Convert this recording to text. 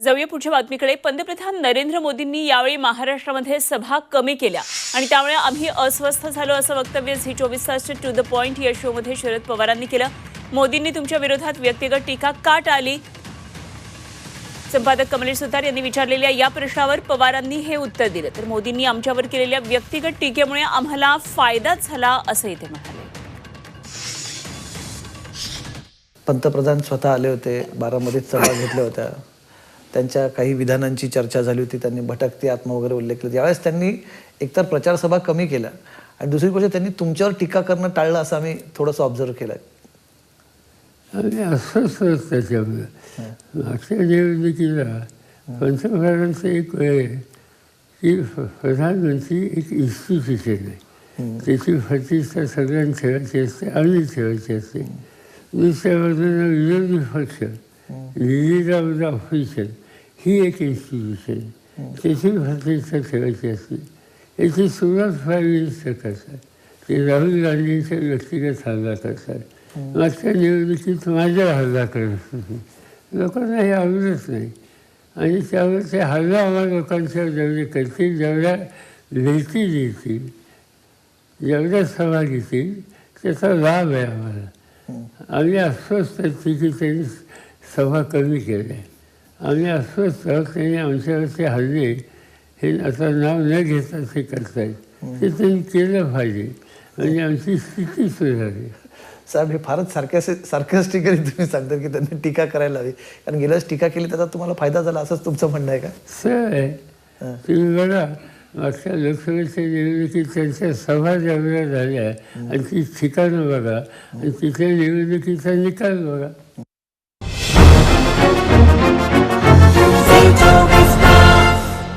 जाऊया पुढच्या बातमीकडे. पंतप्रधान नरेंद्र मोदींनी यावेळी महाराष्ट्रामध्ये सभा कमी केल्या. आणि त्यामुळे आम्ही अस्वस्थ झालो असं वक्तव्य झी चोवीस तासच्या टू द पॉइंट या शोमध्ये शरद पवारांनी केलं. मोदींनी तुमच्या विरोधात व्यक्तिगत टीका का टाळली संपादक कमलेश सुतार यांनी विचारलेल्या या प्रश्नावर पवारांनी हे उत्तर दिलं. तर मोदींनी आमच्यावर केलेल्या व्यक्तिगत टीकेमुळे आम्हाला फायदाच झाला असंही ते म्हणाले. पंतप्रधान स्वतः आले होते बारामतीत सभा घेतल्या होत्या. त्यांच्या काही विधानांची चर्चा झाली होती त्यांनी भटकती आत्मा वगैरे उल्लेख केला. त्यावेळेस त्यांनी एकतर प्रचार सभा कमी केल्या आणि दुसरी गोष्ट त्यांनी तुमच्यावर टीका करणं टाळलं असं आम्ही थोडंसं ऑब्झर्व केलं आणि होत त्याच्यामुळे मागच्या निवडणुकीला पंतप्रधानांचं एक वेळ की प्रधानमंत्री एक इन्स्टिट्यूशन आहे. त्याची प्रतिष्ठा सगळ्यांनी ठेवायची असते आम्ही ठेवायची असते. दुसऱ्या बाजूला विरोधी पक्ष लिहिलेला ऑफिशियल ही एक इन्स्टिट्यूशन त्याची प्रतिष्ठा ठेवायची असते. याची सुरुवात फार करतात ते राहुल गांधींच्या व्यक्तिगत हल्ला करतात मागच्या निवडणुकीत माझ्या हल्ला करत होते लोकांना हे आवडत नाही. आणि त्यावर ते हल्ला आम्हाला लोकांच्या जेवढे करतील जेवढ्या लेखी देतील जेवढ्या सभा घेतील त्याचा लाभ आहे आम्हाला. आम्ही अस्वस्थ आहे की त्यांनी सभा कमी केल्या. आम्ही अस्वस्थ आहोत त्यांनी आमच्यावरचे हल्ले हे आता नाव न घेता ते करतायत ते त्यांनी केलं पाहिजे. म्हणजे आमची स्थिती सुधारेल. साहेब हे फारच सारख्या सारख्यास्टिकली तुम्ही सांगता की त्यांनी टीका करायला हवी. कारण गेल्या वेळेस टीका केली त्याचा तुम्हाला फायदा झाला असंच तुमचं म्हणणं आहे का? सर आहे तुम्ही बघा मागच्या लोकसभेच्या निवडणुकीत त्यांच्या सभा जेवढ्या झाल्या आणि ती ठिकाणं बघा आणि तिथल्या निवडणुकीचा निकाल बघा.